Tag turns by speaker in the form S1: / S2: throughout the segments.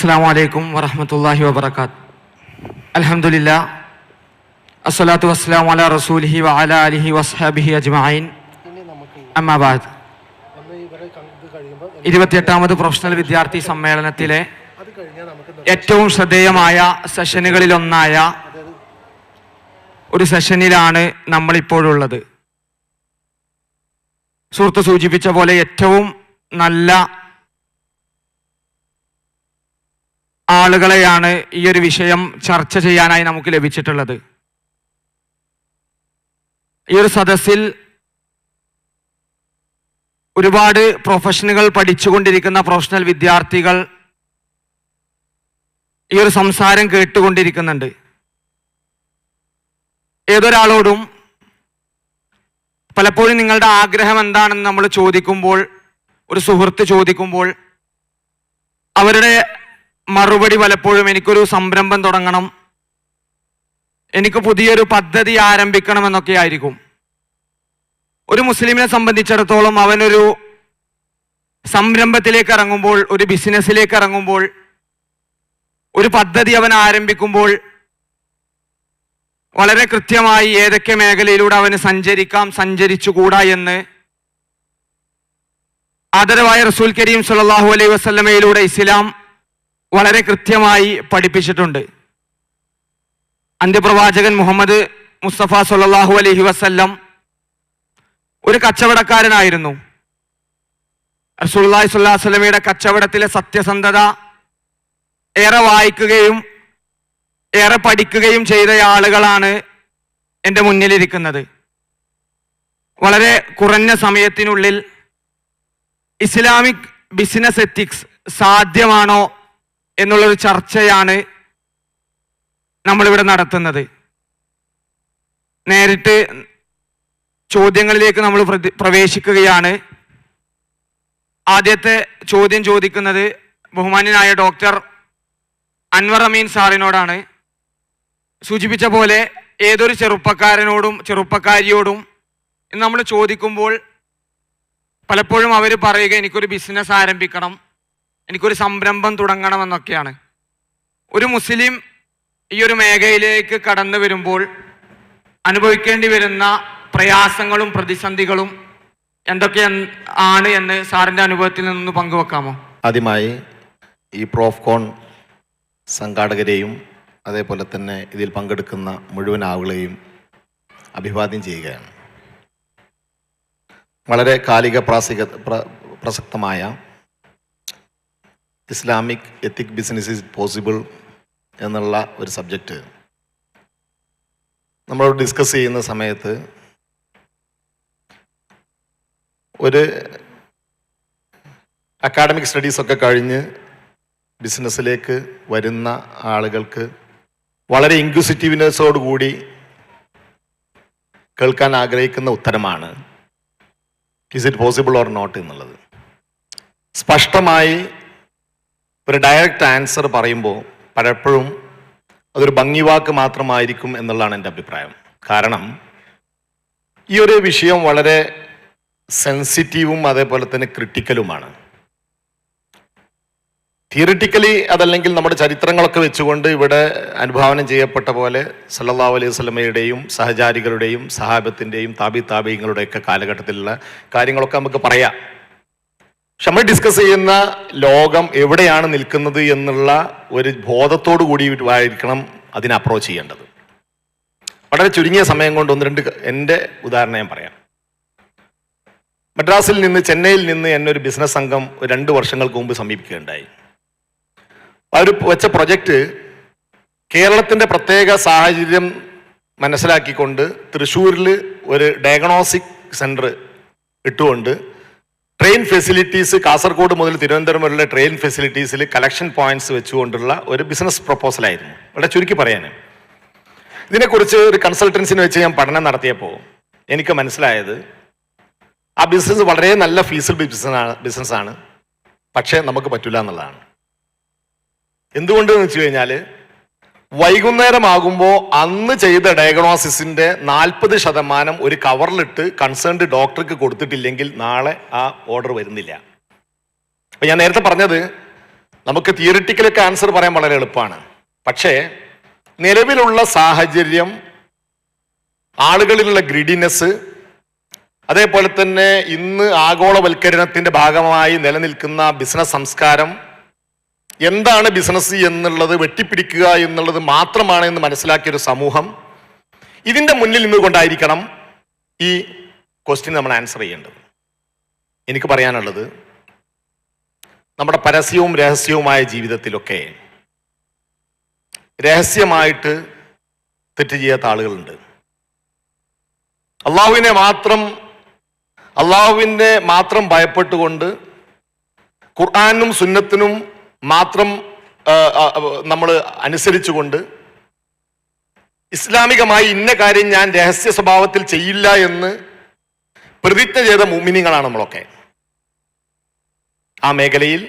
S1: അസ്സാം വലൈക്കും വറഹമത്തല്ലാഹി വബർക്കാത്ത് അലഹമുല്ല അസ്സലാത്തു വസ്സലാം അല റസൂലിഹി വഅല അലിഹി വസ്ഹാബിഹി അജ്മായിൻ അമ്മാബാദ് ഇരുപത്തിയെട്ടാമത് പ്രൊഫഷണൽ വിദ്യാർത്ഥി സമ്മേളനത്തിലെ ഏറ്റവും ശ്രദ്ധേയമായ സെഷനുകളിലൊന്നായ ഒരു സെഷനിലാണ് നമ്മളിപ്പോഴുള്ളത് സുഹൃത്ത് സൂചിപ്പിച്ച പോലെ ഏറ്റവും നല്ല ആളുകളെയാണ് ഈ ഒരു വിഷയം ചർച്ച ചെയ്യാനായി നമുക്ക് ലഭിച്ചിട്ടുള്ളത് ഈ ഒരു സദസ്സിൽ ഒരുപാട് പ്രൊഫഷനുകൾ പഠിച്ചുകൊണ്ടിരിക്കുന്ന പ്രൊഫഷണൽ വിദ്യാർത്ഥികൾ ഈ ഒരു സംസാരം കേട്ടുകൊണ്ടിരിക്കുന്നുണ്ട് ഏതൊരാളോടും പലപ്പോഴും നിങ്ങളുടെ ആഗ്രഹം എന്താണെന്ന് നമ്മൾ ചോദിക്കുമ്പോൾ ഒരു സുഹൃത്ത് ചോദിക്കുമ്പോൾ അവരുടെ മറുപടി പലപ്പോഴും എനിക്കൊരു സംരംഭം തുടങ്ങണം എനിക്ക് പുതിയൊരു പദ്ധതി ആരംഭിക്കണം എന്നൊക്കെ ആയിരിക്കും ഒരു മുസ്ലിമിനെ സംബന്ധിച്ചിടത്തോളം അവനൊരു സംരംഭത്തിലേക്ക് ഇറങ്ങുമ്പോൾ ഒരു ബിസിനസ്സിലേക്ക് ഇറങ്ങുമ്പോൾ ഒരു പദ്ധതി അവൻ ആരംഭിക്കുമ്പോൾ വളരെ കൃത്യമായി ഏതൊക്കെ മേഖലയിലൂടെ അവന് സഞ്ചരിക്കാം സഞ്ചരിച്ചുകൂടാ എന്ന് ആദരവായ റസൂൽ കരീം സുല്ലാഹു അലൈഹി വസ്ലമയിലൂടെ ഇസ്ലാം വളരെ കൃത്യമായി പഠിപ്പിച്ചിട്ടുണ്ട് അന്ത്യപ്രവാചകൻ മുഹമ്മദ് മുസ്തഫ സൊല്ലാഹു അലഹി വസ്ല്ലം ഒരു കച്ചവടക്കാരനായിരുന്നു അസുല്ലാഹി സ്വല്ലാ വല്ലമയുടെ കച്ചവടത്തിലെ സത്യസന്ധത ഏറെ വായിക്കുകയും ഏറെ പഠിക്കുകയും ചെയ്ത ആളുകളാണ് എൻ്റെ മുന്നിലിരിക്കുന്നത് വളരെ കുറഞ്ഞ സമയത്തിനുള്ളിൽ ഇസ്ലാമിക് ബിസിനസ് എത്തിക്സ് സാധ്യമാണോ എന്നുള്ളൊരു ചർച്ചയാണ് നമ്മളിവിടെ നടത്തുന്നത് നേരിട്ട് ചോദ്യങ്ങളിലേക്ക് നമ്മൾ പ്രവേശിക്കുകയാണ് ആദ്യത്തെ ചോദ്യം ചോദിക്കുന്നത് ബഹുമാന്യനായ ഡോക്ടർ അൻവർ അമീൻ സാറിനോടാണ് സൂചിപ്പിച്ച പോലെ ഏതൊരു ചെറുപ്പക്കാരനോടും ചെറുപ്പക്കാരിയോടും നമ്മൾ ചോദിക്കുമ്പോൾ പലപ്പോഴും അവർ പറയുക എനിക്കൊരു ബിസിനസ് ആരംഭിക്കണം എനിക്കൊരു സംരംഭം തുടങ്ങണമെന്നൊക്കെയാണ് ഒരു മുസ്ലിം ഈ ഒരു മേഖലയിലേക്ക് കടന്നു വരുമ്പോൾ അനുഭവിക്കേണ്ടി വരുന്ന പ്രയാസങ്ങളും പ്രതിസന്ധികളും എന്തൊക്കെ ആണ് എന്ന് സാറിൻ്റെ അനുഭവത്തിൽ നിന്നൊന്ന് പങ്കുവെക്കാമോ
S2: ആദ്യമായി ഈ പ്രോഫ്കോൺ സംഘാടകരെയും അതേപോലെ തന്നെ ഇതിൽ പങ്കെടുക്കുന്ന മുഴുവൻ ആളുകളെയും അഭിവാദ്യം ചെയ്യുകയാണ് വളരെ കാലിക പ്രാസിക പ്രസക്തമായ Islamic ethic business is possible എന്നുള്ള ഒരു സബ്ജക്റ്റ് നമ്മൾ ഡിസ്കസ് ചെയ്യുന്ന സമയത്ത് ഒരു അക്കാഡമിക് സ്റ്റഡീസൊക്കെ കഴിഞ്ഞ് ബിസിനസ്സിലേക്ക് വരുന്ന ആളുകൾക്ക് വളരെ കൂടി കേൾക്കാൻ ആഗ്രഹിക്കുന്ന ഉത്തരമാണ് is it possible or not എന്നുള്ളത് സ്പഷ്ടമായി ഒരു ഡയറക്റ്റ് ആൻസർ പറയുമ്പോൾ പലപ്പോഴും അതൊരു ഭംഗിവാക്ക് മാത്രമായിരിക്കും എന്നുള്ളതാണ് എൻ്റെ അഭിപ്രായം കാരണം ഈ ഒരു വിഷയം വളരെ സെൻസിറ്റീവും അതേപോലെ തന്നെ ക്രിട്ടിക്കലുമാണ് തിയറിറ്റിക്കലി അതല്ലെങ്കിൽ നമ്മുടെ ചരിത്രങ്ങളൊക്കെ വെച്ചുകൊണ്ട് ഇവിടെ അനുഭാവനം ചെയ്യപ്പെട്ട പോലെ സല്ലാ അലൈഹി സ്വലമയുടെയും സഹചാരികളുടെയും സഹാബത്തിൻ്റെയും താബി താബിയങ്ങളുടെയൊക്കെ കാലഘട്ടത്തിലുള്ള കാര്യങ്ങളൊക്കെ നമുക്ക് പറയാം നമ്മൾ ഡിസ്കസ് ചെയ്യുന്ന ലോകം എവിടെയാണ് നിൽക്കുന്നത് എന്നുള്ള ഒരു ബോധത്തോടു കൂടി ആയിരിക്കണം അതിനെ അപ്രോച്ച് ചെയ്യേണ്ടത് വളരെ ചുരുങ്ങിയ സമയം കൊണ്ട് ഒന്ന് രണ്ട് എൻ്റെ ഉദാഹരണം ഞാൻ പറയാം മദ്രാസിൽ നിന്ന് ചെന്നൈയിൽ നിന്ന് എന്നെ ഒരു ബിസിനസ് സംഘം രണ്ട് വർഷങ്ങൾക്ക് മുമ്പ് സമീപിക്കുകയുണ്ടായി അവർ വെച്ച പ്രൊജക്റ്റ് കേരളത്തിൻ്റെ പ്രത്യേക സാഹചര്യം മനസ്സിലാക്കിക്കൊണ്ട് തൃശ്ശൂരിൽ ഒരു ഡയഗ്നോസ്റ്റിക് സെൻറ്റർ ഇട്ടുകൊണ്ട് ട്രെയിൻ ഫെസിലിറ്റീസ് കാസർഗോഡ് മുതൽ തിരുവനന്തപുരം വരെയുള്ള ട്രെയിൻ ഫെസിലിറ്റീസിൽ കളക്ഷൻ പോയിന്റ്സ് വെച്ചുകൊണ്ടുള്ള ഒരു ബിസിനസ് പ്രപ്പോസലായിരുന്നു ഇവിടെ ചുരുക്കി പറയാൻ ഇതിനെക്കുറിച്ച് ഒരു കൺസൾട്ടൻസിനെ വെച്ച് ഞാൻ പഠനം നടത്തിയപ്പോൾ എനിക്ക് മനസ്സിലായത് ആ ബിസിനസ് വളരെ നല്ല ഫീസിബിൾ ബിസിനസ്സാണ് ബിസിനസ്സാണ് പക്ഷേ നമുക്ക് പറ്റില്ല എന്നുള്ളതാണ് എന്തുകൊണ്ടെന്ന് വെച്ച് കഴിഞ്ഞാൽ വൈകുന്നേരമാകുമ്പോൾ അന്ന് ചെയ്ത ഡയഗ്നോസിസിന്റെ നാൽപ്പത് ശതമാനം ഒരു കവറിലിട്ട് കൺസേൺഡ് ഡോക്ടർക്ക് കൊടുത്തിട്ടില്ലെങ്കിൽ നാളെ ആ ഓർഡർ വരുന്നില്ല അപ്പൊ ഞാൻ നേരത്തെ പറഞ്ഞത് നമുക്ക് തിയറിറ്റിക്കലൊക്കെ ആൻസർ പറയാൻ വളരെ എളുപ്പമാണ് പക്ഷേ നിലവിലുള്ള സാഹചര്യം ആളുകളിലുള്ള ഗ്രിഡിനെസ് അതേപോലെ തന്നെ ഇന്ന് ആഗോളവൽക്കരണത്തിൻ്റെ ഭാഗമായി നിലനിൽക്കുന്ന ബിസിനസ് സംസ്കാരം എന്താണ് ബിസിനസ് എന്നുള്ളത് വെട്ടിപ്പിടിക്കുക എന്നുള്ളത് മാത്രമാണ് എന്ന് മനസ്സിലാക്കിയ ഒരു സമൂഹം ഇതിൻ്റെ മുന്നിൽ നിന്നുകൊണ്ടായിരിക്കണം ഈ ക്വസ്റ്റ്യൻ നമ്മൾ ആൻസർ ചെയ്യേണ്ടത് എനിക്ക് പറയാനുള്ളത് നമ്മുടെ പരസ്യവും രഹസ്യവുമായ ജീവിതത്തിലൊക്കെ രഹസ്യമായിട്ട് തെറ്റ് ചെയ്യാത്ത ആളുകളുണ്ട് അള്ളാഹുവിനെ മാത്രം അള്ളാഹുവിൻ്റെ മാത്രം ഭയപ്പെട്ടുകൊണ്ട് ഖുർആാനും സുന്നത്തിനും മാത്രം നമ്മൾ അനുസരിച്ചുകൊണ്ട് ഇസ്ലാമികമായി ഇന്ന കാര്യം ഞാൻ രഹസ്യ സ്വഭാവത്തിൽ ചെയ്യില്ല എന്ന് പ്രതിജ്ഞ ചെയ്ത മൂമിനിങ്ങളാണ് നമ്മളൊക്കെ ആ മേഖലയിൽ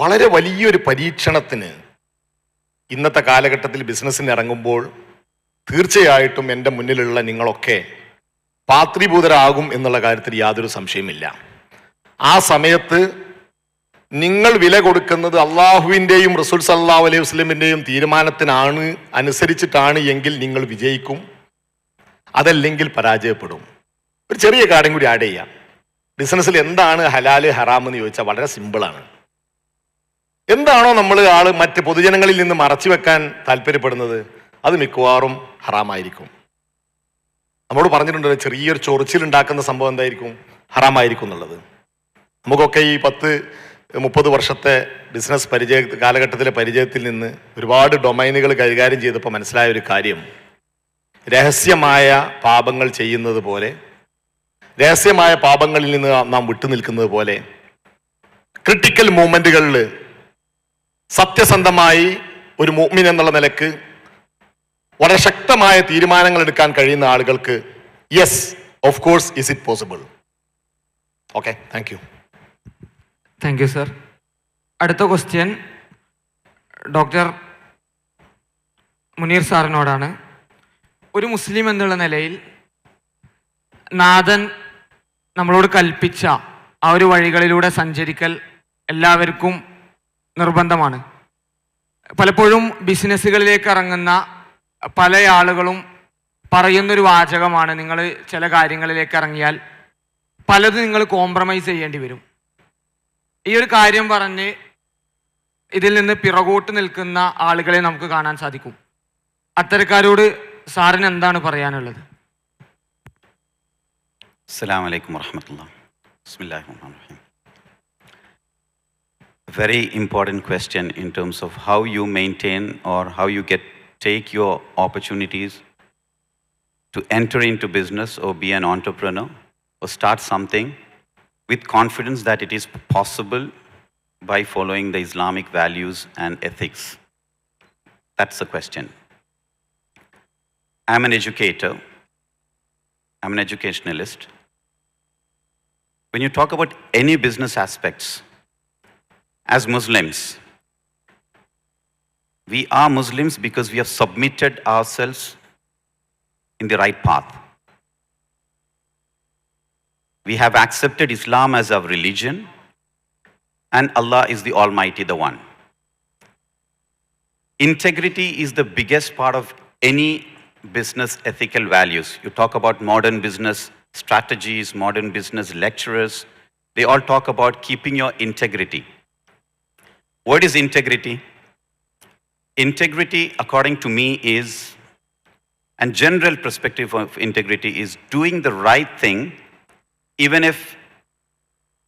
S2: വളരെ വലിയൊരു പരീക്ഷണത്തിന് ഇന്നത്തെ കാലഘട്ടത്തിൽ ബിസിനസ്സിന് ഇറങ്ങുമ്പോൾ തീർച്ചയായിട്ടും എൻ്റെ മുന്നിലുള്ള നിങ്ങളൊക്കെ പാത്രിഭൂതരാകും എന്നുള്ള കാര്യത്തിൽ യാതൊരു സംശയമില്ല ആ സമയത്ത് നിങ്ങൾ വില കൊടുക്കുന്നത് അള്ളാഹുവിൻ്റെയും റസൂൽ സല്ലാ അലൈഹി വസ്ലമിൻ്റെയും തീരുമാനത്തിനാണ് അനുസരിച്ചിട്ടാണ് എങ്കിൽ നിങ്ങൾ വിജയിക്കും അതല്ലെങ്കിൽ പരാജയപ്പെടും ഒരു ചെറിയ കാര്യം കൂടി ആഡ് ചെയ്യാം ബിസിനസ്സിൽ എന്താണ് ഹലാല് ഹറാം എന്ന് ചോദിച്ചാൽ വളരെ സിമ്പിളാണ് എന്താണോ നമ്മൾ ആൾ മറ്റ് പൊതുജനങ്ങളിൽ നിന്ന് മറച്ചു വെക്കാൻ താല്പര്യപ്പെടുന്നത് അത് മിക്കവാറും ഹറാമായിരിക്കും നമ്മോട് പറഞ്ഞിട്ടുണ്ട് ചെറിയൊരു ചൊറിച്ചിലുണ്ടാക്കുന്ന സംഭവം എന്തായിരിക്കും ഹറാമായിരിക്കും എന്നുള്ളത് നമുക്കൊക്കെ ഈ പത്ത് മുപ്പത് വർഷത്തെ ബിസിനസ് പരിചയ കാലഘട്ടത്തിലെ പരിചയത്തിൽ നിന്ന് ഒരുപാട് ഡൊമൈനുകൾ കൈകാര്യം ചെയ്തപ്പോൾ മനസ്സിലായ ഒരു കാര്യം രഹസ്യമായ പാപങ്ങൾ ചെയ്യുന്നത് പോലെ രഹസ്യമായ പാപങ്ങളിൽ നിന്ന് നാം വിട്ടുനിൽക്കുന്നത് പോലെ ക്രിട്ടിക്കൽ മൂമെൻറ്റുകളിൽ സത്യസന്ധമായി ഒരു മൂമിൻ എന്നുള്ള നിലക്ക് വളരെ ശക്തമായ തീരുമാനങ്ങൾ എടുക്കാൻ കഴിയുന്ന ആളുകൾക്ക് yes of course is it possible okay thank you
S1: thank you sir അടുത്ത ക്വസ്റ്റ്യൻ ഡോക്ടർ മുനീർ സാറിനോടാണ് ഒരു മുസ്ലിം എന്നുള്ള നിലയിൽ നാഥൻ നമ്മളോട് കൽപ്പിച്ച ആ ഒരു വഴികളിലൂടെ സഞ്ചരിക്കൽ എല്ലാവർക്കും നിർബന്ധമാണ് പലപ്പോഴും ബിസിനസ്സുകളിലേക്ക് ഇറങ്ങുന്ന പല ആളുകളും പറയുന്നൊരു വാചകമാണ് നിങ്ങൾ ചില കാര്യങ്ങളിലേക്ക് ഇറങ്ങിയാൽ പലതും നിങ്ങൾ കോംപ്രമൈസ് ചെയ്യേണ്ടി വരും ഈ ഒരു കാര്യം പറഞ്ഞ് ഇതിൽ നിന്ന് പിറകോട്ട് നിൽക്കുന്ന ആളുകളെ നമുക്ക് കാണാൻ സാധിക്കും അത്തരക്കാരോട് സാറിന് എന്താണ് പറയാനുള്ളത്
S3: അസ്സാം വലൈക്കും വറഹമത്തല്ല ബിസ്മില്ലാഹിം very important question in terms of how you maintain or how you get take your opportunities to enter into business or be an entrepreneur or start something with confidence that it is possible by following the Islamic values and ethics? That's the question. I'm an educator, I'm an educationalist. When you talk about any business aspects, as Muslims, we are Muslims because we have submitted ourselves in the right path. We have accepted Islam as our religion, and Allah is the Almighty, the One. Integrity is the biggest part of any business ethical values. You talk about modern business strategies, modern business lecturers, they all talk about keeping your integrity. What is integrity? Integrity, according to me, is, and general perspective of integrity is doing the right thing even if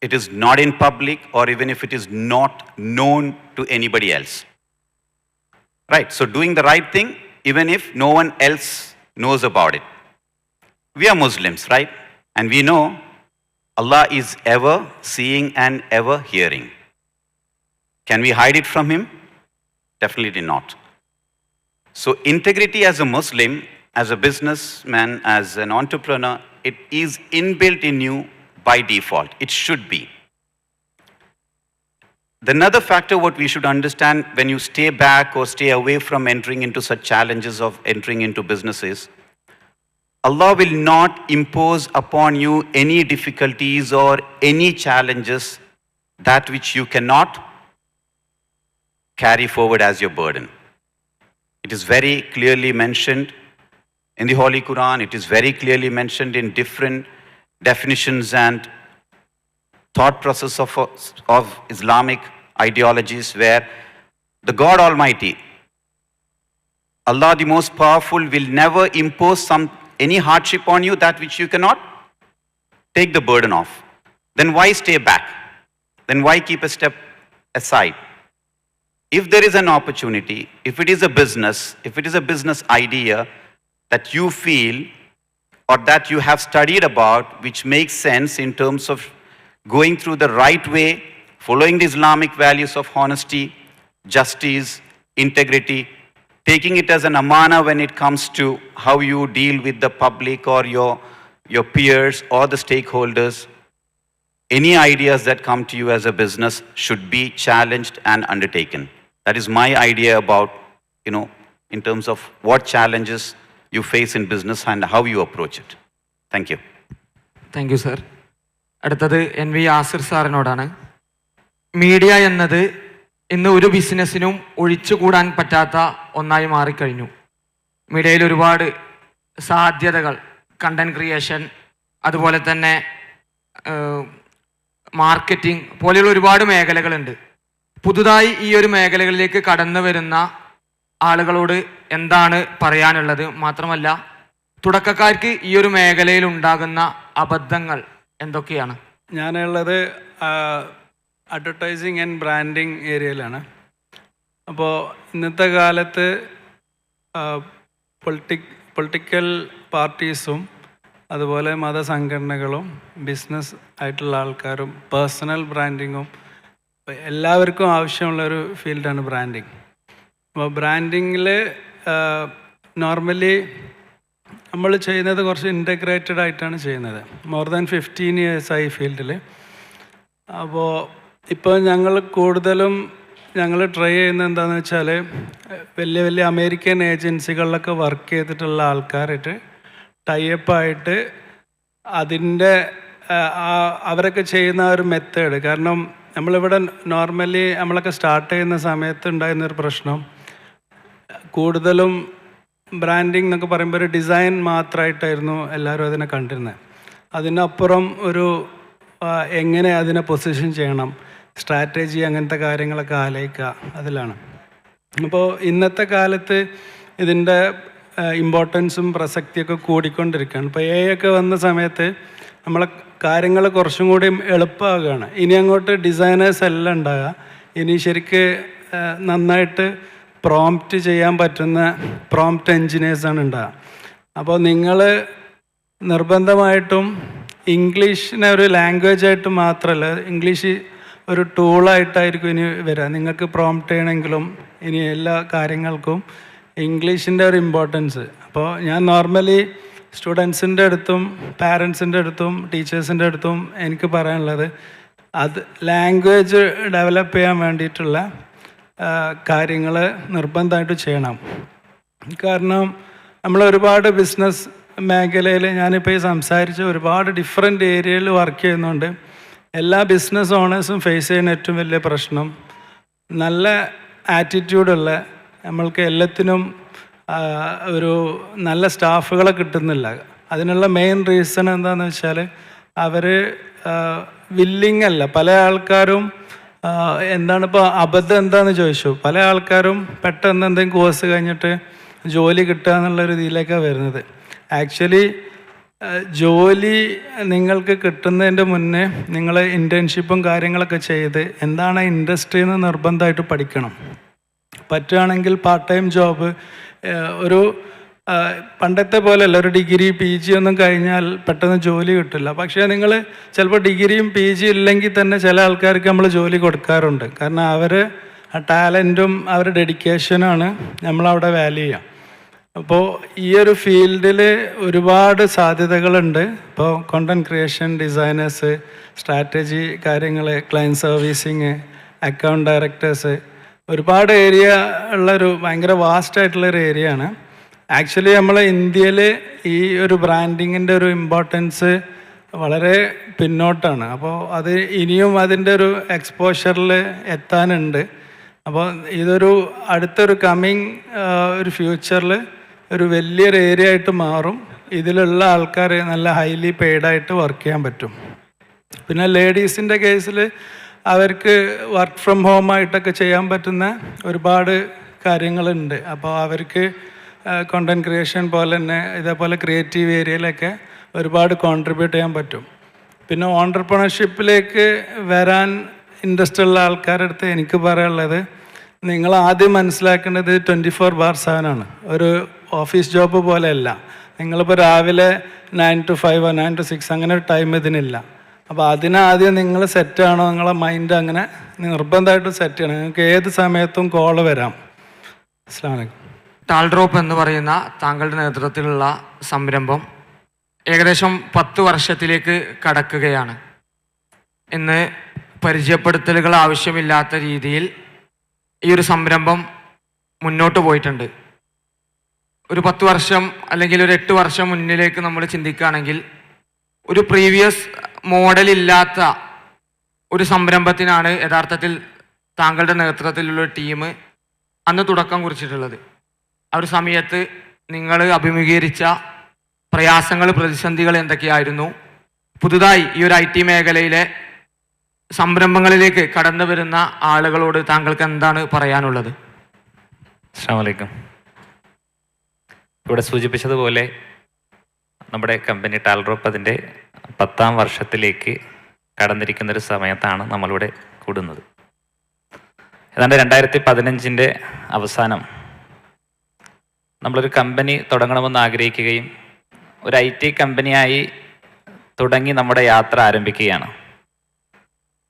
S3: it is not in public or even if it is not known to anybody else. Right, so doing the right thing even if no one else knows about it. We are Muslims, right? And we know Allah is ever seeing and ever hearing. Can we hide it from Him? Definitely not. So, integrity as a Muslim as a businessman, as an entrepreneur, it is inbuilt in you by default. It should be. The another factor what we should understand when you stay back or stay away from entering into such challenges of entering into businesses, Allah will not impose upon you any difficulties or any challenges that which you cannot carry forward as your burden. It is very clearly mentioned in the Holy Quran. It is very clearly mentioned in different definitions and thought process of, of Islamic ideologies where the God Almighty, Allah the most powerful, will never impose some, any hardship on you that which you cannot take the burden of. Then why stay back? Then why keep a step aside? If there is an opportunity, if it is a business, if it is a business idea, that you feel or that you have studied about, which makes sense in terms of going through the right way, following the Islamic values of honesty, justice, integrity, taking it as an amana when it comes to how you deal with the public or your, your peers or the stakeholders. Any ideas that come to you as a business should be challenged and undertaken. That is my idea about, you know, in terms of what challenges you face in business and how you approach it. Thank you.
S1: Thank you, sir. അടുത്തത് N V Asir സാറിനോടാണ് media എന്നത് ഇന്ന് ഒരു ബിസിനസ്സിനും ഒഴിച്ചുകൂടാൻ പറ്റാത്ത ഒന്നായി മാറിക്കഴിഞ്ഞു മീഡിയയിൽ ഒരുപാട് സാധ്യതകൾ കണ്ടന്റ് ക്രിയേഷൻ അതുപോലെ തന്നെ മാർക്കറ്റിംഗ് പോലെയുള്ള ഒരുപാട് മേഖലകളുണ്ട് പുതുതായി ഈ ഒരു മേഖലകളിലേക്ക് കടന്നു വരുന്ന ആളുകളോട് എന്താണ് പറയാനുള്ളത് മാത്രമല്ല തുടക്കക്കാർക്ക് ഈ ഒരു മേഖലയിൽ ഉണ്ടാകുന്ന അബദ്ധങ്ങൾ എന്തൊക്കെയാണ്
S4: ഞാനുള്ളത് അഡ്വർടൈസിങ് ആൻഡ് ബ്രാൻഡിങ് ഏരിയയിലാണ് അപ്പോൾ ഇന്നത്തെ കാലത്ത് പൊളിറ്റിക് പൊളിറ്റിക്കൽ പാർട്ടീസും അതുപോലെ മതസംഘടനകളും ബിസിനസ് ആയിട്ടുള്ള ആൾക്കാരും പേഴ്സണൽ ബ്രാൻഡിങ്ങും എല്ലാവർക്കും ആവശ്യമുള്ളൊരു ഫീൽഡാണ് ബ്രാൻഡിങ് ബ്രാൻഡിങ്ങിൽ നോർമലി നമ്മൾ ചെയ്യുന്നത് കുറച്ച് ഇൻറ്റഗ്രേറ്റഡ് ആയിട്ടാണ് ചെയ്യുന്നത് മോർ ദാൻ ഫിഫ്റ്റീൻ ഇയേഴ്സായി ഫീൽഡിൽ അപ്പോൾ ഇപ്പോൾ ഞങ്ങൾ കൂടുതലും ഞങ്ങൾ ട്രൈ ചെയ്യുന്നത് എന്താണെന്ന് വെച്ചാൽ വലിയ വലിയ അമേരിക്കൻ ഏജൻസികളിലൊക്കെ വർക്ക് ചെയ്തിട്ടുള്ള ആൾക്കാരായിട്ട് ടൈപ്പായിട്ട് അതിൻ്റെ അവരൊക്കെ ചെയ്യുന്ന ഒരു മെത്തേഡ് കാരണം നമ്മളിവിടെ നോർമലി നമ്മളൊക്കെ സ്റ്റാർട്ട് ചെയ്യുന്ന സമയത്ത് ഉണ്ടായിരുന്നൊരു പ്രശ്നം കൂടുതലും ബ്രാൻഡിങ് എന്നൊക്കെ പറയുമ്പോൾ ഒരു ഡിസൈൻ മാത്രമായിട്ടായിരുന്നു എല്ലാവരും അതിനെ കണ്ടിരുന്നത് അതിനപ്പുറം ഒരു എങ്ങനെ അതിനെ പൊസിഷൻ ചെയ്യണം സ്ട്രാറ്റജി അങ്ങനത്തെ കാര്യങ്ങളൊക്കെ ആലോചിക്കുക അതിലാണ് അപ്പോൾ ഇന്നത്തെ കാലത്ത് ഇതിൻ്റെ ഇമ്പോർട്ടൻസും പ്രസക്തിയൊക്കെ കൂടിക്കൊണ്ടിരിക്കുകയാണ് ഇപ്പോൾ എ ഒക്കെ വന്ന സമയത്ത് നമ്മളെ കാര്യങ്ങൾ കുറച്ചും കൂടി എളുപ്പമാകുകയാണ് ഇനി അങ്ങോട്ട് ഡിസൈനേഴ്സ് എല്ലാം ഉണ്ടാകുക ഇനി ശരിക്ക് നന്നായിട്ട് പ്രോംപ്റ്റ് ചെയ്യാൻ പറ്റുന്ന പ്രോംപ്റ്റ് എൻജിനീയേഴ്സാണ് ഉണ്ടാകുക അപ്പോൾ നിങ്ങൾ നിർബന്ധമായിട്ടും ഇംഗ്ലീഷിനെ ഒരു ലാംഗ്വേജ് ആയിട്ട് മാത്രമല്ല ഇംഗ്ലീഷ് ഒരു ടൂളായിട്ടായിരിക്കും ഇനി വരിക നിങ്ങൾക്ക് പ്രോംപ്റ്റ് ചെയ്യണമെങ്കിലും ഇനി എല്ലാ കാര്യങ്ങൾക്കും ഇംഗ്ലീഷിൻ്റെ ഒരു ഇമ്പോർട്ടൻസ് അപ്പോൾ ഞാൻ നോർമലി സ്റ്റുഡൻസിൻ്റെ അടുത്തും പാരൻസിൻ്റെ അടുത്തും ടീച്ചേഴ്സിൻ്റെ അടുത്തും എനിക്ക് പറയാനുള്ളത് അത് ലാംഗ്വേജ് ഡെവലപ്പ് ചെയ്യാൻ വേണ്ടിയിട്ടുള്ള കാര്യങ്ങൾ നിർബന്ധമായിട്ട് ചെയ്യണം കാരണം നമ്മൾ ഒരുപാട് ബിസിനസ് മേഖലയിൽ ഞാനിപ്പോൾ ഈ സംസാരിച്ച ഒരുപാട് ഡിഫറെൻ്റ് ഏരിയയിൽ വർക്ക് ചെയ്യുന്നുണ്ട് എല്ലാ ബിസിനസ് ഓണേഴ്സും ഫേസ് ചെയ്യുന്ന ഏറ്റവും വലിയ പ്രശ്നം നല്ല ആറ്റിറ്റ്യൂഡുള്ള നമ്മൾക്ക് എല്ലാത്തിനും ഒരു നല്ല സ്റ്റാഫുകളെ കിട്ടുന്നില്ല അതിനുള്ള മെയിൻ റീസൺ എന്താണെന്ന് വെച്ചാൽ അവർ വില്ലിങ് അല്ല പല ആൾക്കാരും എന്താണ് ഇപ്പോൾ അബദ്ധം എന്താണെന്ന് ചോദിച്ചു പല ആൾക്കാരും പെട്ടെന്ന് എന്തെങ്കിലും കോഴ്സ് കഴിഞ്ഞിട്ട് ജോലി കിട്ടുക എന്നുള്ള രീതിയിലേക്കാണ് വരുന്നത് ആക്ച്വലി ജോലി നിങ്ങൾക്ക് കിട്ടുന്നതിൻ്റെ മുന്നേ നിങ്ങൾ ഇൻറ്റേൺഷിപ്പും കാര്യങ്ങളൊക്കെ ചെയ്ത് എന്താണ് ഇൻഡസ്ട്രി എന്ന് നിർബന്ധമായിട്ട് പഠിക്കണം പറ്റുകയാണെങ്കിൽ പാർട്ട് ടൈം ജോബ് ഒരു പണ്ടത്തെ പോലെയല്ല ഒരു ഡിഗ്രി പി ജി ഒന്നും കഴിഞ്ഞാൽ പെട്ടെന്ന് ജോലി കിട്ടില്ല പക്ഷേ നിങ്ങൾ ചിലപ്പോൾ ഡിഗ്രിയും പി ജി ഇല്ലെങ്കിൽ തന്നെ ചില ആൾക്കാർക്ക് നമ്മൾ ജോലി കൊടുക്കാറുണ്ട് കാരണം അവർ ആ ടാലൻറ്റും അവരുടെ ഡെഡിക്കേഷനാണ് നമ്മളവിടെ വാല്യൂ ചെയ്യാം അപ്പോൾ ഈ ഒരു ഫീൽഡിൽ ഒരുപാട് സാധ്യതകളുണ്ട് ഇപ്പോൾ കോണ്ടൻറ് ക്രിയേഷൻ ഡിസൈനേഴ്സ് സ്ട്രാറ്റജി കാര്യങ്ങൾ ക്ലയൻറ്റ് സർവീസിങ് അക്കൗണ്ട് ഡയറക്ടേഴ്സ് ഒരുപാട് ഏരിയ ഉള്ളൊരു ഭയങ്കര വാസ്റ്റ് ആയിട്ടുള്ളൊരു ഏരിയ ആണ് ആക്ച്വലി നമ്മൾ ഇന്ത്യയിൽ ഈ ഒരു ബ്രാൻഡിങ്ങിൻ്റെ ഒരു ഇമ്പോർട്ടൻസ് വളരെ പിന്നോട്ടാണ് അപ്പോൾ അത് ഇനിയും അതിൻ്റെ ഒരു എക്സ്പോഷറിൽ എത്താനുണ്ട് അപ്പോൾ ഇതൊരു അടുത്തൊരു കമ്മിങ് ഒരു ഫ്യൂച്ചറിൽ ഒരു വലിയൊരു ഏരിയ ആയിട്ട് മാറും ഇതിലുള്ള ആൾക്കാർ നല്ല ഹൈലി പെയ്ഡായിട്ട് വർക്ക് ചെയ്യാൻ പറ്റും പിന്നെ ലേഡീസിൻ്റെ കേസിൽ അവർക്ക് വർക്ക് ഫ്രം ഹോം ആയിട്ടൊക്കെ ചെയ്യാൻ പറ്റുന്ന ഒരുപാട് കാര്യങ്ങളുണ്ട് അപ്പോൾ അവർക്ക് കോണ്ടൻറ് ക്രിയേഷൻ പോലെ തന്നെ ഇതേപോലെ ക്രിയേറ്റീവ് ഏരിയയിലൊക്കെ ഒരുപാട് കോൺട്രിബ്യൂട്ട് ചെയ്യാൻ പറ്റും പിന്നെ ഓണ്ടർപ്രണർഷിപ്പിലേക്ക് വരാൻ ഇൻട്രസ്റ്റ് ഉള്ള ആൾക്കാരുടെ അടുത്ത് എനിക്ക് പറയാനുള്ളത് നിങ്ങൾ ആദ്യം മനസ്സിലാക്കേണ്ടത് ട്വൻറ്റി ഫോർ ബാർ സെവനാണ് ഒരു ഓഫീസ് ജോബ് പോലെയല്ല നിങ്ങളിപ്പോൾ രാവിലെ nine to five nine to six അങ്ങനെ ഒരു ടൈം ഇതിനില്ല അപ്പോൾ അതിനാദ്യം നിങ്ങൾ സെറ്റ് ആണോ നിങ്ങളെ മൈൻഡ് അങ്ങനെ നിർബന്ധമായിട്ടും സെറ്റ് ചെയ്യണം നിങ്ങൾക്ക് ഏത് സമയത്തും കോള് വരാം അസ്സാം വലൈക്കും
S1: താൽഡ്രോപ്പ് എന്ന് പറയുന്ന താങ്കളുടെ നേതൃത്വത്തിലുള്ള സംരംഭം ഏകദേശം പത്ത് വർഷത്തിലേക്ക് കടക്കുകയാണ് ഇന്ന് പരിചയപ്പെടുത്തലുകൾ ആവശ്യമില്ലാത്ത രീതിയിൽ ഈ ഒരു സംരംഭം മുന്നോട്ട് പോയിട്ടുണ്ട് ഒരു പത്ത് വർഷം അല്ലെങ്കിൽ ഒരു എട്ട് വർഷം മുന്നിലേക്ക് നമ്മൾ ചിന്തിക്കുകയാണെങ്കിൽ ഒരു പ്രീവിയസ് മോഡലില്ലാത്ത ഒരു സംരംഭത്തിനാണ് യഥാർത്ഥത്തിൽ താങ്കളുടെ നേതൃത്വത്തിലുള്ള ടീം അന്ന് തുടക്കം കുറിച്ചിട്ടുള്ളത് ആ ഒരു സമയത്ത് നിങ്ങൾ അഭിമുഖീകരിച്ച പ്രയാസങ്ങൾ പ്രതിസന്ധികൾ എന്തൊക്കെയായിരുന്നു പുതുതായി ഈ ഒരു ഐ ടി മേഖലയിലെ സംരംഭങ്ങളിലേക്ക് കടന്നു വരുന്ന ആളുകളോട് താങ്കൾക്ക് എന്താണ് പറയാനുള്ളത് അസ്സാമലൈക്കും ഇവിടെ സൂചിപ്പിച്ചതുപോലെ നമ്മുടെ കമ്പനി ടാൽറോപ്പ് അതിൻ്റെ പത്താം വർഷത്തിലേക്ക് കടന്നിരിക്കുന്ന ഒരു സമയത്താണ് നമ്മളിവിടെ കൂടുന്നത് ഏതാണ്ട് രണ്ടായിരത്തി പതിനഞ്ചിൻ്റെ അവസാനം നമ്മളൊരു കമ്പനി തുടങ്ങണമെന്ന് ആഗ്രഹിക്കുകയും ഒരു ഐ ടി കമ്പനിയായി തുടങ്ങി നമ്മുടെ യാത്ര ആരംഭിക്കുകയാണ്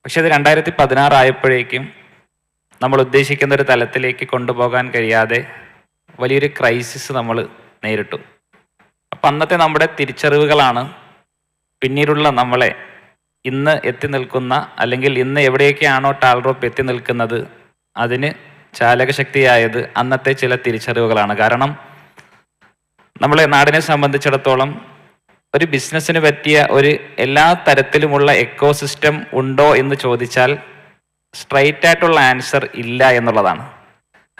S1: പക്ഷെ അത് രണ്ടായിരത്തി പതിനാറായപ്പോഴേക്കും നമ്മൾ ഉദ്ദേശിക്കുന്ന ഒരു തലത്തിലേക്ക് കൊണ്ടുപോകാൻ കഴിയാതെ വലിയൊരു ക്രൈസിസ് നമ്മൾ നേരിട്ടു അപ്പം അന്നത്തെ നമ്മുടെ തിരിച്ചറിവുകളാണ് പിന്നീടുള്ള നമ്മളെ ഇന്ന് എത്തി നിൽക്കുന്ന അല്ലെങ്കിൽ ഇന്ന് എവിടെയൊക്കെയാണോ ടാൽറോപ്പ് എത്തി നിൽക്കുന്നത് അതിന് ചാലകശക്തിയായത് അന്നത്തെ ചില തിരിച്ചറിവുകളാണ് കാരണം നമ്മളെ നാടിനെ സംബന്ധിച്ചിടത്തോളം ഒരു ബിസിനസ്സിന് പറ്റിയ ഒരു എല്ലാ തരത്തിലുമുള്ള എക്കോ സിസ്റ്റം ഉണ്ടോ എന്ന് ചോദിച്ചാൽ സ്ട്രൈറ്റ് ആയിട്ടുള്ള ആൻസർ ഇല്ല എന്നുള്ളതാണ്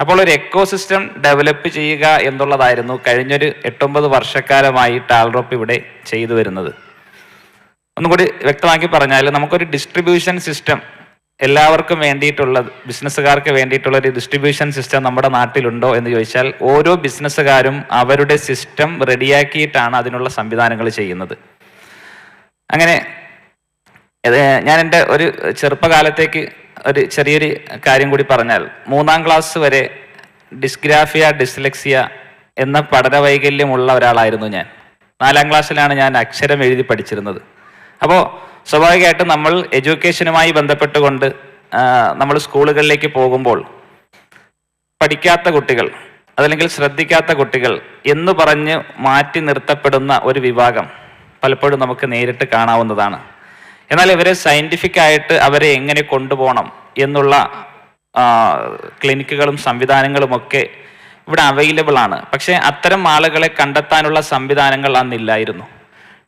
S1: അപ്പോൾ ഒരു എക്കോ സിസ്റ്റം ഡെവലപ്പ് ചെയ്യുക എന്നുള്ളതായിരുന്നു കഴിഞ്ഞൊരു എട്ടൊമ്പത് വർഷക്കാലമായി ടാൽറോപ്പ് ഇവിടെ ചെയ്തു വരുന്നത് ഒന്നുകൂടി വ്യക്തമാക്കി പറഞ്ഞാൽ നമുക്കൊരു ഡിസ്ട്രിബ്യൂഷൻ സിസ്റ്റം എല്ലാവർക്കും വേണ്ടിയിട്ടുള്ള ബിസിനസ്സുകാർക്ക് വേണ്ടിയിട്ടുള്ള ഒരു ഡിസ്ട്രിബ്യൂഷൻ സിസ്റ്റം നമ്മുടെ നാട്ടിലുണ്ടോ എന്ന് ചോദിച്ചാൽ ഓരോ ബിസിനസ്സുകാരും അവരുടെ സിസ്റ്റം റെഡിയാക്കിയിട്ടാണ് അതിനുള്ള സംവിധാനങ്ങൾ ചെയ്യുന്നത് അങ്ങനെ ഞാൻ എൻ്റെ ഒരു ചെറുപ്പകാലത്തേക്ക് ഒരു ചെറിയൊരു കാര്യം കൂടി പറഞ്ഞാൽ മൂന്നാം ക്ലാസ് വരെ ഡിസ്ഗ്രാഫിയ ഡിസ്ലെക്സിയ എന്ന പഠന വൈകല്യമുള്ള ഒരാളായിരുന്നു ഞാൻ നാലാം ക്ലാസ്സിലാണ് ഞാൻ അക്ഷരം എഴുതി പഠിച്ചിരുന്നത് അപ്പോൾ സ്വാഭാവികമായിട്ടും നമ്മൾ എഡ്യൂക്കേഷനുമായി ബന്ധപ്പെട്ടുകൊണ്ട് നമ്മൾ സ്കൂളുകളിലേക്ക് പോകുമ്പോൾ പഠിക്കാത്ത കുട്ടികൾ അതല്ലെങ്കിൽ ശ്രദ്ധിക്കാത്ത കുട്ടികൾ എന്ന് പറഞ്ഞ് മാറ്റി നിർത്തപ്പെടുന്ന ഒരു വിഭാഗം പലപ്പോഴും നമുക്ക് നേരിട്ട് കാണാവുന്നതാണ് എന്നാൽ ഇവരെ സയൻറ്റിഫിക് ആയിട്ട് അവരെ എങ്ങനെ കൊണ്ടുപോകണം എന്നുള്ള ക്ലിനിക്കുകളും സംവിധാനങ്ങളുമൊക്കെ ഇവിടെ അവൈലബിൾ ആണ് പക്ഷേ അത്തരം ആളുകളെ കണ്ടെത്താനുള്ള സംവിധാനങ്ങൾ അന്നില്ലായിരുന്നു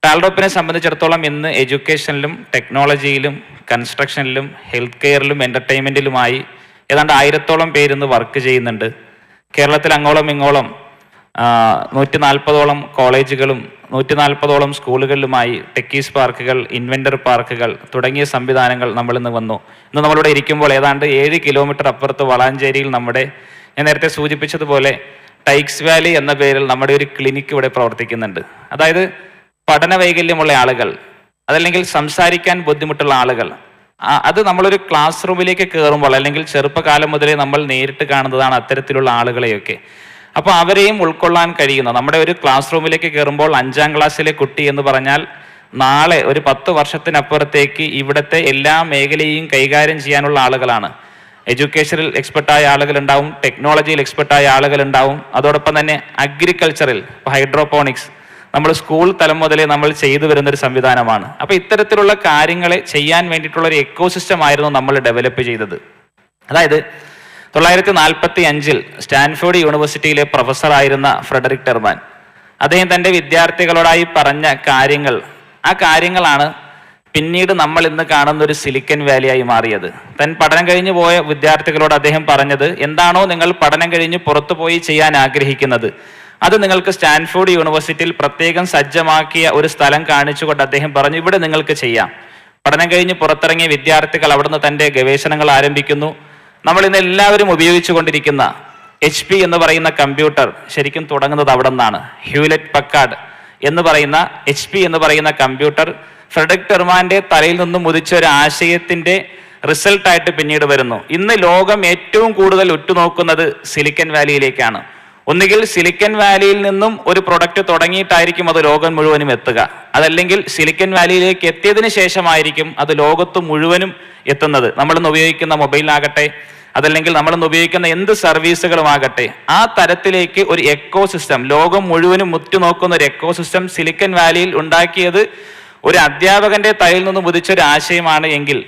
S1: ടാൽഡോപ്പിനെ സംബന്ധിച്ചിടത്തോളം ഇന്ന് എഡ്യൂക്കേഷനിലും ടെക്നോളജിയിലും കൺസ്ട്രക്ഷനിലും ഹെൽത്ത് കെയറിലും എൻ്റർടൈൻമെൻറ്റിലുമായി ഏതാണ്ട് ആയിരത്തോളം പേരിന്ന് വർക്ക് ചെയ്യുന്നുണ്ട് കേരളത്തിൽ അങ്ങോളം ഇങ്ങോളം നൂറ്റി നാൽപ്പതോളം കോളേജുകളും നൂറ്റി നാൽപ്പതോളം സ്കൂളുകളിലുമായി ടെക്കീസ് പാർക്കുകൾ ഇൻവെൻ്റർ പാർക്കുകൾ തുടങ്ങിയ സംവിധാനങ്ങൾ നമ്മൾ ഇന്ന് വന്നു ഇന്ന് നമ്മളിവിടെ ഇരിക്കുമ്പോൾ ഏതാണ്ട് ഏഴ് കിലോമീറ്റർ അപ്പുറത്ത് വളാഞ്ചേരിയിൽ നമ്മുടെ ഞാൻ നേരത്തെ സൂചിപ്പിച്ചതുപോലെ ടൈക്സ് വാലി എന്ന പേരിൽ നമ്മുടെ ഒരു ക്ലിനിക്ക് ഇവിടെ പ്രവർത്തിക്കുന്നുണ്ട് അതായത് പഠന വൈകല്യമുള്ള ആളുകൾ അതല്ലെങ്കിൽ സംസാരിക്കാൻ ബുദ്ധിമുട്ടുള്ള ആളുകൾ അത് നമ്മളൊരു ക്ലാസ് റൂമിലേക്ക് കയറുമ്പോൾ അല്ലെങ്കിൽ ചെറുപ്പകാലം മുതലേ നമ്മൾ നേരിട്ട് കാണുന്നതാണ് അത്തരത്തിലുള്ള ആളുകളെയൊക്കെ അപ്പോൾ അവരെയും ഉൾക്കൊള്ളാൻ കഴിയുന്ന നമ്മുടെ ഒരു ക്ലാസ് റൂമിലേക്ക് കയറുമ്പോൾ അഞ്ചാം ക്ലാസ്സിലെ കുട്ടി എന്ന് പറഞ്ഞാൽ നാളെ ഒരു പത്ത് വർഷത്തിനപ്പുറത്തേക്ക് ഇവിടുത്തെ എല്ലാ മേഖലയും കൈകാര്യം ചെയ്യാനുള്ള ആളുകളാണ് എഡ്യൂക്കേഷനിൽ എക്സ്പെർട്ടായ ആളുകളുണ്ടാവും ടെക്നോളജിയിൽ എക്സ്പെർട്ടായ ആളുകളുണ്ടാവും അതോടൊപ്പം തന്നെ അഗ്രികൾച്ചറിൽ ഹൈഡ്രോപോണിക്സ് നമ്മൾ സ്കൂൾ തലം മുതലേ നമ്മൾ ചെയ്തു വരുന്ന ഒരു സംവിധാനമാണ് അപ്പോൾ ഇത്തരത്തിലുള്ള കാര്യങ്ങളെ ചെയ്യാൻ വേണ്ടിയിട്ടുള്ള ഒരു എക്കോ സിസ്റ്റം ആയിരുന്നു നമ്മൾ ഡെവലപ്പ് ചെയ്തത് അതായത് തൊള്ളായിരത്തി നാൽപ്പത്തി അഞ്ചിൽ സ്റ്റാൻഫോർഡ് യൂണിവേഴ്സിറ്റിയിലെ പ്രൊഫസർ ആയിരുന്ന ഫ്രെഡറിക് ടെർമാൻ അദ്ദേഹം തന്റെ വിദ്യാർത്ഥികളോടായി പറഞ്ഞ കാര്യങ്ങൾ ആ കാര്യങ്ങളാണ് പിന്നീട് നമ്മൾ ഇന്ന് കാണുന്ന ഒരു സിലിക്കൻ വാലിയായി മാറിയത് തൻ പഠനം കഴിഞ്ഞു പോയ വിദ്യാർത്ഥികളോട് അദ്ദേഹം പറഞ്ഞത് എന്താണോ നിങ്ങൾ പഠനം കഴിഞ്ഞ് പുറത്തു പോയി ചെയ്യാൻ ആഗ്രഹിക്കുന്നത് അത് നിങ്ങൾക്ക് സ്റ്റാൻഫോർഡ് യൂണിവേഴ്സിറ്റിയിൽ പ്രത്യേകം സജ്ജമാക്കിയ ഒരു സ്ഥലം കാണിച്ചുകൊണ്ട് അദ്ദേഹം പറഞ്ഞു ഇവിടെ നിങ്ങൾക്ക് ചെയ്യാം പഠനം കഴിഞ്ഞ് പുറത്തിറങ്ങിയ വിദ്യാർത്ഥികൾ അവിടുന്ന് തന്റെ ഗവേഷണങ്ങൾ ആരംഭിക്കുന്നു നമ്മൾ ഇന്ന് എല്ലാവരും ഉപയോഗിച്ചുകൊണ്ടിരിക്കുന്ന എച്ച് പി എന്ന് പറയുന്ന കമ്പ്യൂട്ടർ ശരിക്കും തുടങ്ങുന്നത് അവിടെ നിന്നാണ് ഹ്യൂലറ്റ് പക്കാഡ് എന്ന് പറയുന്ന എച്ച് പി എന്ന് പറയുന്ന കമ്പ്യൂട്ടർ ഫ്രെഡക് ടെർമാന്റെ തലയിൽ നിന്നും മുതിച്ച ഒരു ആശയത്തിന്റെ റിസൾട്ടായിട്ട് പിന്നീട് വരുന്നു ഇന്ന് ലോകം ഏറ്റവും കൂടുതൽ ഉറ്റുനോക്കുന്നത് സിലിക്കൻ വാലിയിലേക്കാണ് ഒന്നുകിൽ സിലിക്കൻ വാലിയിൽ നിന്നും ഒരു പ്രൊഡക്റ്റ് തുടങ്ങിയിട്ടായിരിക്കും അത് ലോകം മുഴുവനും എത്തുക അതല്ലെങ്കിൽ സിലിക്കൻ വാലിയിലേക്ക് എത്തിയതിനു ശേഷമായിരിക്കും അത് ലോകത്ത് മുഴുവനും എത്തുന്നത് നമ്മളിന്ന് ഉപയോഗിക്കുന്ന മൊബൈലിനാകട്ടെ അതല്ലെങ്കിൽ നമ്മളിന്ന് ഉപയോഗിക്കുന്ന എന്ത് സർവീസുകളുമാകട്ടെ ആ തരത്തിലേക്ക് ഒരു എക്കോ സിസ്റ്റം ലോകം മുഴുവനും മുറ്റുനോക്കുന്ന ഒരു എക്കോ സിസ്റ്റം സിലിക്കൻ വാലിയിൽ ഉണ്ടാക്കിയത് ഒരു അധ്യാപകന്റെ തലയിൽ നിന്ന് ഉദിച്ചൊരു ആശയമാണ് എങ്കിൽ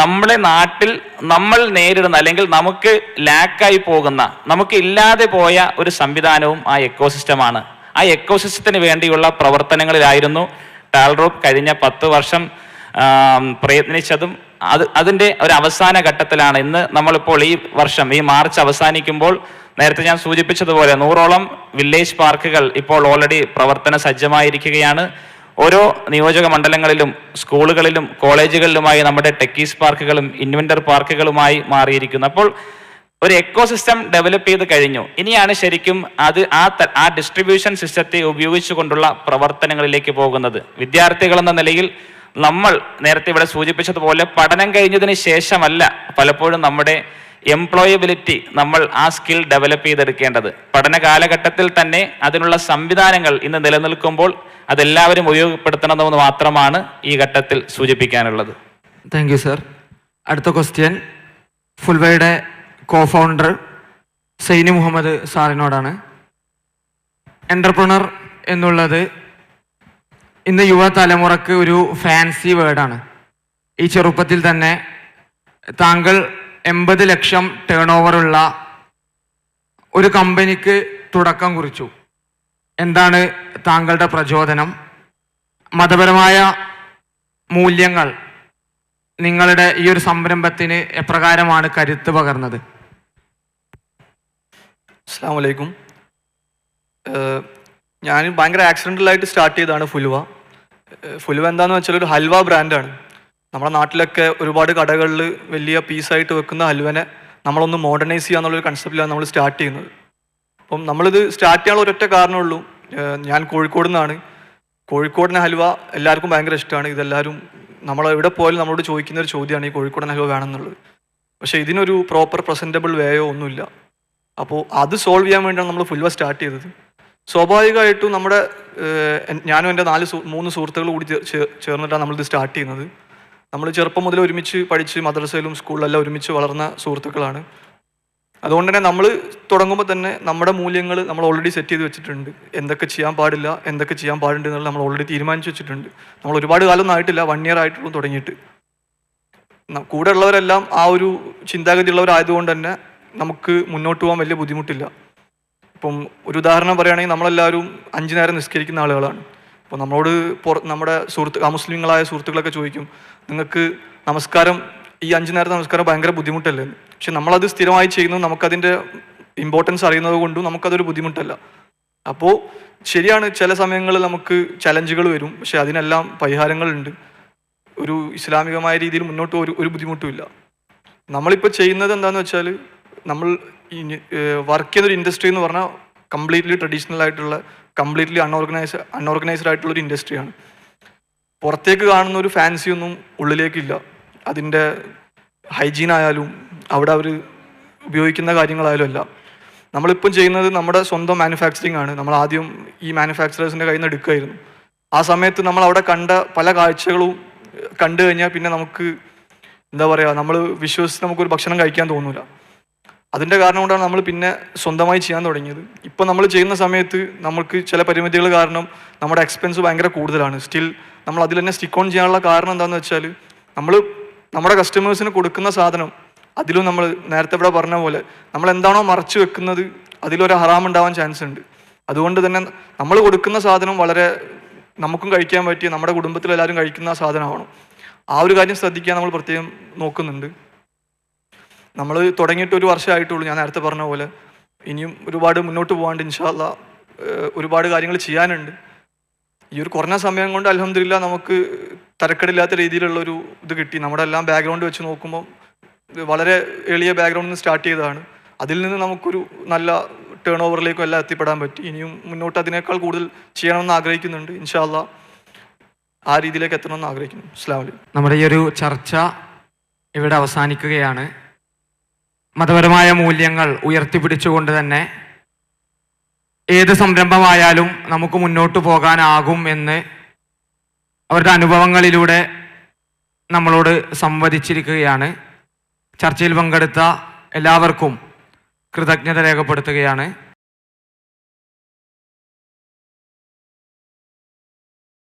S1: നമ്മുടെ നാട്ടിൽ നമ്മൾ നേരിടുന്ന അല്ലെങ്കിൽ നമുക്ക് ലാക്കായി പോകുന്ന നമുക്ക് ഇല്ലാതെ പോയ ഒരു സംവിധാനവും ആ എക്കോസിസ്റ്റമാണ് ആ എക്കോസിസ്റ്റത്തിന് വേണ്ടിയുള്ള പ്രവർത്തനങ്ങളിലായിരുന്നു ടാൽറോപ്പ് കഴിഞ്ഞ പത്ത് വർഷം പ്രയത്നിച്ചതും അത് അതിൻ്റെ ഒരു അവസാന ഘട്ടത്തിലാണ് ഇന്ന് നമ്മളിപ്പോൾ ഈ വർഷം ഈ മാർച്ച് അവസാനിക്കുമ്പോൾ നേരത്തെ ഞാൻ സൂചിപ്പിച്ചതുപോലെ നൂറോളം വില്ലേജ് പാർക്കുകൾ ഇപ്പോൾ ഓൾറെഡി പ്രവർത്തന സജ്ജമായിരിക്കുകയാണ് ഓരോ നിയോജക മണ്ഡലങ്ങളിലും സ്കൂളുകളിലും കോളേജുകളിലുമായി നമ്മുടെ ടെക്കീസ് പാർക്കുകളും ഇൻവെന്റർ പാർക്കുകളുമായി മാറിയിരിക്കുന്നു അപ്പോൾ ഒരു എക്കോ സിസ്റ്റം ഡെവലപ്പ് ചെയ്ത് കഴിഞ്ഞു ഇനിയാണ് ശരിക്കും അത് ആ ആ ഡിസ്ട്രിബ്യൂഷൻ സിസ്റ്റത്തെ ഉപയോഗിച്ചുകൊണ്ടുള്ള പ്രവർത്തനങ്ങളിലേക്ക് പോകുന്നത് വിദ്യാർത്ഥികൾ എന്ന നിലയിൽ നമ്മൾ നേരത്തെ ഇവിടെ സൂചിപ്പിച്ചതുപോലെ പഠനം കഴിഞ്ഞതിന് ശേഷമല്ല പലപ്പോഴും നമ്മുടെ എംപ്ലോയബിലിറ്റി നമ്മൾ ആ സ്കിൽ ഡെവലപ്പ് ചെയ്തെടുക്കേണ്ടത് പഠന കാലഘട്ടത്തിൽ തന്നെ അതിനുള്ള സംവിധാനങ്ങൾ ഇന്ന് നിലനിൽക്കുമ്പോൾ അതെല്ലാവരും ഉപയോഗപ്പെടുത്തണമെന്ന് മാത്രമാണ് ഈ ഘട്ടത്തിൽ സൂചിപ്പിക്കാനുള്ളത് താങ്ക് യു സർ അടുത്ത ക്വസ്റ്റ്യൻ ഫുൾവയുടെ കോ ഫൗണ്ടർ സൈനി മുഹമ്മദ് സാറിനോടാണ് എൻ്റർപ്രണർ എന്നുള്ളത് ഇന്ന് തലമുറക്ക് ഒരു ഫാൻസി വേർഡാണ് ഈ ചെറുപ്പത്തിൽ തന്നെ താങ്കൾ എൺപത് ലക്ഷം ടേൺ ഓവറുള്ള ഒരു കമ്പനിക്ക് തുടക്കം കുറിച്ചു എന്താണ് താങ്കളുടെ പ്രചോദനം മതപരമായ മൂല്യങ്ങൾ നിങ്ങളുടെ ഈ ഒരു സംരംഭത്തിന് എപ്രകാരമാണ് കരുത്ത് പകർന്നത്
S5: അസ്ലാമലൈക്കും ഞാൻ ഭയങ്കര ആക്സിഡൻ്റലായിട്ട് സ്റ്റാർട്ട് ചെയ്തതാണ് ഫുലുവ ഫുലുവ എന്താണെന്ന് വെച്ചാൽ ഒരു ഹൽവ ബ്രാൻഡാണ് നമ്മുടെ നാട്ടിലൊക്കെ ഒരുപാട് കടകളിൽ വലിയ പീസായിട്ട് വെക്കുന്ന ഹൽവനെ നമ്മളൊന്ന് മോഡേണൈസ് ചെയ്യുക എന്നുള്ളൊരു കൺസെപ്റ്റിലാണ് നമ്മൾ സ്റ്റാർട്ട് ചെയ്യുന്നത് അപ്പം നമ്മളിത് സ്റ്റാർട്ട് ചെയ്യാനുള്ള ഒരൊറ്റ കാരണമുള്ളൂ ഞാൻ കോഴിക്കോട് നിന്നാണ് കോഴിക്കോടിന് ഹൽവ എല്ലാവർക്കും ഭയങ്കര ഇഷ്ടമാണ് ഇതെല്ലാവരും നമ്മൾ എവിടെ പോയാലും നമ്മളോട് ചോദിക്കുന്ന ഒരു ചോദ്യമാണ് ഈ കോഴിക്കോടൻ ഹൽവ വേണമെന്നുള്ളത് പക്ഷേ ഇതിനൊരു പ്രോപ്പർ പ്രസൻറ്റബിൾ വേയോ ഒന്നുമില്ല അപ്പോൾ അത് സോൾവ് ചെയ്യാൻ വേണ്ടിയാണ് നമ്മൾ ഫുൾവ സ്റ്റാർട്ട് ചെയ്തത് സ്വാഭാവികമായിട്ടും നമ്മുടെ ഞാനും എൻ്റെ നാല് മൂന്ന് സുഹൃത്തുക്കൾ കൂടി ചേർന്നിട്ടാണ് നമ്മളിത് സ്റ്റാർട്ട് ചെയ്യുന്നത് നമ്മൾ ചെറുപ്പം മുതൽ ഒരുമിച്ച് പഠിച്ച് മദ്രസയിലും സ്കൂളിലെല്ലാം ഒരുമിച്ച് വളർന്ന സുഹൃത്തുക്കളാണ് അതുകൊണ്ട് തന്നെ നമ്മൾ തുടങ്ങുമ്പോൾ തന്നെ നമ്മുടെ മൂല്യങ്ങൾ നമ്മൾ ഓൾറെഡി സെറ്റ് ചെയ്ത് വെച്ചിട്ടുണ്ട് എന്തൊക്കെ ചെയ്യാൻ പാടില്ല എന്തൊക്കെ ചെയ്യാൻ പാടുണ്ട് എന്നുള്ളത് നമ്മൾ ഓൾറെഡി തീരുമാനിച്ചു വെച്ചിട്ടുണ്ട് നമ്മൾ ഒരുപാട് കാലമൊന്നും ആയിട്ടില്ല വൺ ഇയർ ആയിട്ടുള്ളൂ തുടങ്ങിയിട്ട് കൂടെ ഉള്ളവരെല്ലാം ആ ഒരു ചിന്താഗതി ഉള്ളവരായതുകൊണ്ട് തന്നെ നമുക്ക് മുന്നോട്ട് പോകാൻ വലിയ ബുദ്ധിമുട്ടില്ല ഇപ്പം ഒരു ഉദാഹരണം പറയുകയാണെങ്കിൽ നമ്മളെല്ലാവരും അഞ്ചു നേരം നിസ്കരിക്കുന്ന ആളുകളാണ് അപ്പോൾ നമ്മളോട് പുറ നമ്മുടെ സുഹൃത്ത് അമുസ്ലിങ്ങളായ സുഹൃത്തുക്കളൊക്കെ ചോദിക്കും നിങ്ങൾക്ക് നമസ്കാരം ഈ അഞ്ചു നേരത്തെ നമസ്കാരം ഭയങ്കര ബുദ്ധിമുട്ടല്ലേ പക്ഷെ നമ്മളത് സ്ഥിരമായി ചെയ്യുന്നു നമുക്കതിൻ്റെ ഇമ്പോർട്ടൻസ് അറിയുന്നത് കൊണ്ടും നമുക്കതൊരു ബുദ്ധിമുട്ടല്ല അപ്പോൾ ശരിയാണ് ചില സമയങ്ങളിൽ നമുക്ക് ചലഞ്ചുകൾ വരും പക്ഷെ അതിനെല്ലാം പരിഹാരങ്ങളുണ്ട് ഒരു ഇസ്ലാമികമായ രീതിയിൽ മുന്നോട്ട് ഒരു ഒരു ബുദ്ധിമുട്ടുമില്ല നമ്മളിപ്പോൾ ചെയ്യുന്നത് എന്താണെന്ന് വെച്ചാൽ നമ്മൾ ഈ വർക്ക് ചെയ്യുന്നൊരു ഒരു ഇൻഡസ്ട്രി എന്ന് പറഞ്ഞാൽ കംപ്ലീറ്റ്ലി ട്രഡീഷണൽ ആയിട്ടുള്ള കംപ്ലീറ്റ്ലി അൺഓർഗനൈസ് അൺഓർഗനൈസ്ഡ് ആയിട്ടുള്ള ഒരു ഇൻഡസ്ട്രിയാണ് പുറത്തേക്ക് കാണുന്ന ഒരു ഫാൻസി ഒന്നും ഉള്ളിലേക്കില്ല അതിൻ്റെ ഹൈജീൻ ആയാലും അവിടെ അവർ ഉപയോഗിക്കുന്ന കാര്യങ്ങളായാലും അല്ല നമ്മളിപ്പം ചെയ്യുന്നത് നമ്മുടെ സ്വന്തം മാനുഫാക്ചറിങ് ആണ് നമ്മൾ ആദ്യം ഈ മാനുഫാക്ചറേഴ്സിൻ്റെ കയ്യിൽ നിന്ന് എടുക്കുമായിരുന്നു ആ സമയത്ത് നമ്മൾ അവിടെ കണ്ട പല കാഴ്ചകളും കണ്ടു കഴിഞ്ഞാൽ പിന്നെ നമുക്ക് എന്താ പറയുക നമ്മൾ വിശ്വസിച്ച് നമുക്കൊരു ഭക്ഷണം കഴിക്കാൻ തോന്നില്ല അതിൻ്റെ കാരണം കൊണ്ടാണ് നമ്മൾ പിന്നെ സ്വന്തമായി ചെയ്യാൻ തുടങ്ങിയത് ഇപ്പം നമ്മൾ ചെയ്യുന്ന സമയത്ത് നമുക്ക് ചില പരിമിതികൾ കാരണം നമ്മുടെ എക്സ്പെൻസ് ഭയങ്കര കൂടുതലാണ് സ്റ്റിൽ നമ്മൾ അതിൽ തന്നെ സ്റ്റിക്ക് ഓൺ ചെയ്യാനുള്ള കാരണം എന്താണെന്ന് വെച്ചാൽ നമ്മൾ നമ്മുടെ കസ്റ്റമേഴ്സിന് കൊടുക്കുന്ന സാധനം അതിലും നമ്മൾ നേരത്തെ ഇവിടെ പറഞ്ഞ പോലെ നമ്മൾ എന്താണോ മറച്ച് വെക്കുന്നത് അതിലൊരു ഹറാം ഉണ്ടാവാൻ ചാൻസ് ഉണ്ട് അതുകൊണ്ട് തന്നെ നമ്മൾ കൊടുക്കുന്ന സാധനം വളരെ നമുക്കും കഴിക്കാൻ പറ്റിയ നമ്മുടെ കുടുംബത്തിൽ എല്ലാവരും കഴിക്കുന്ന സാധനമാണ് ആ ഒരു കാര്യം ശ്രദ്ധിക്കാൻ നമ്മൾ പ്രത്യേകം നോക്കുന്നുണ്ട് നമ്മൾ തുടങ്ങിയിട്ട് ഒരു വർഷമായിട്ടുള്ളൂ ഞാൻ നേരത്തെ പറഞ്ഞ പോലെ ഇനിയും ഒരുപാട് മുന്നോട്ട് പോകാണ്ട് ഇൻഷാല്ല ഒരുപാട് കാര്യങ്ങൾ ചെയ്യാനുണ്ട് ഈ ഒരു കുറഞ്ഞ സമയം കൊണ്ട് അലഹമില്ല നമുക്ക് തരക്കേടില്ലാത്ത രീതിയിലുള്ള ഒരു ഇത് കിട്ടി നമ്മുടെ എല്ലാം ബാക്ക്ഗ്രൗണ്ട് വെച്ച് നോക്കുമ്പോൾ വളരെ എളിയ ബാക്ക്ഗ്രൗണ്ടിൽ നിന്ന് സ്റ്റാർട്ട് ചെയ്തതാണ് അതിൽ നിന്ന് നമുക്കൊരു നല്ല ടേൺ ഓവറിലേക്കും എല്ലാം എത്തിപ്പെടാൻ പറ്റി ഇനിയും മുന്നോട്ട് അതിനേക്കാൾ കൂടുതൽ ചെയ്യണമെന്ന് ആഗ്രഹിക്കുന്നുണ്ട് ഇൻഷാല്ല ആ രീതിയിലേക്ക് എത്തണമെന്ന് ആഗ്രഹിക്കുന്നു അസ്ലാമലി
S1: നമ്മുടെ ഈ ഒരു ചർച്ച ഇവിടെ അവസാനിക്കുകയാണ് മതപരമായ മൂല്യങ്ങൾ ഉയർത്തിപ്പിടിച്ചുകൊണ്ട് തന്നെ ഏത് സംരംഭമായാലും നമുക്ക് മുന്നോട്ട് പോകാനാകും എന്ന് അവരുടെ അനുഭവങ്ങളിലൂടെ നമ്മളോട് സംവദിച്ചിരിക്കുകയാണ് ചർച്ചയിൽ പങ്കെടുത്ത എല്ലാവർക്കും കൃതജ്ഞത രേഖപ്പെടുത്തുകയാണ്